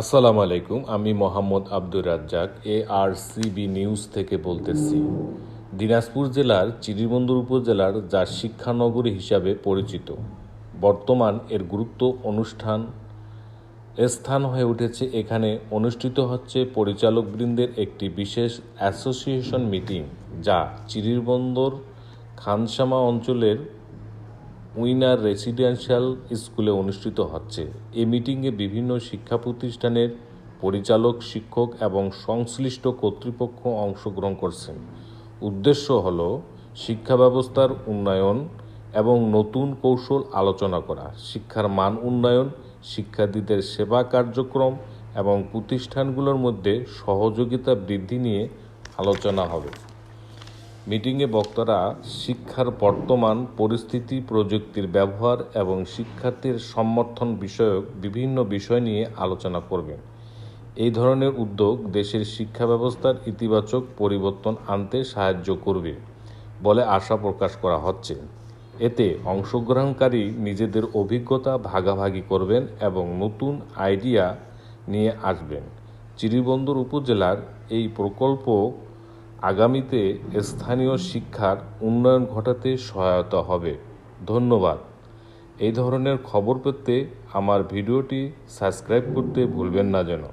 আসসালামু আলাইকুম, আমি Mohammad Abdur Razzak, A R C B news থেকে বলতেছি। দিনাজপুর জেলার চিরিবন্দর উপজেলার যা শিক্ষানগরী হিসাবে পরিচিত। বর্তমান এর গুরুত্ব অনুষ্ঠান স্থান হয়ে উঠেছে। এখানে অনুষ্ঠিত হচ্ছে পরিচালকবৃন্দের একটি বিশেষ অ্যাসোসিয়েশন মিটিং, যা চিরিরবন্দর খানসামা অঞ্চলের উইনার রেসিডেন্সিয়াল স্কুলে অনুষ্ঠিত হচ্ছে। এ মিটিংয়ে বিভিন্ন শিক্ষা প্রতিষ্ঠানের পরিচালক, শিক্ষক এবং সংশ্লিষ্ট কর্তৃপক্ষ অংশগ্রহণ করছেন। উদ্দেশ্য হল শিক্ষা ব্যবস্থার উন্নয়ন এবং নতুন কৌশল আলোচনা করা, শিক্ষার মান উন্নয়ন, শিক্ষার্থীদের সেবা কার্যক্রম এবং প্রতিষ্ঠানগুলোর মধ্যে সহযোগিতা বৃদ্ধি নিয়ে আলোচনা হবে। মিটিংয়ে বক্তারা শিক্ষার বর্তমান পরিস্থিতি, প্রযুক্তির ব্যবহার এবং শিক্ষার্থীর সমর্থন বিষয়ক বিভিন্ন বিষয় নিয়ে আলোচনা করবেন। এই ধরনের উদ্যোগ দেশের শিক্ষা ব্যবস্থার ইতিবাচক পরিবর্তন আনতে সাহায্য করবে বলে আশা প্রকাশ করা হচ্ছে। এতে অংশগ্রহণকারী নিজেদের অভিজ্ঞতা ভাগাভাগি করবেন এবং নতুন আইডিয়া নিয়ে আসবেন। চিরিবন্দর উপজেলার এই প্রকল্প আগামীতে স্থানীয় শিক্ষার উন্নয়ন ঘটাতে সহায়তা হবে। ধন্যবাদ। এই ধরনের খবর পেতে আমার ভিডিওটি সাবস্ক্রাইব করতে ভুলবেন না যেন।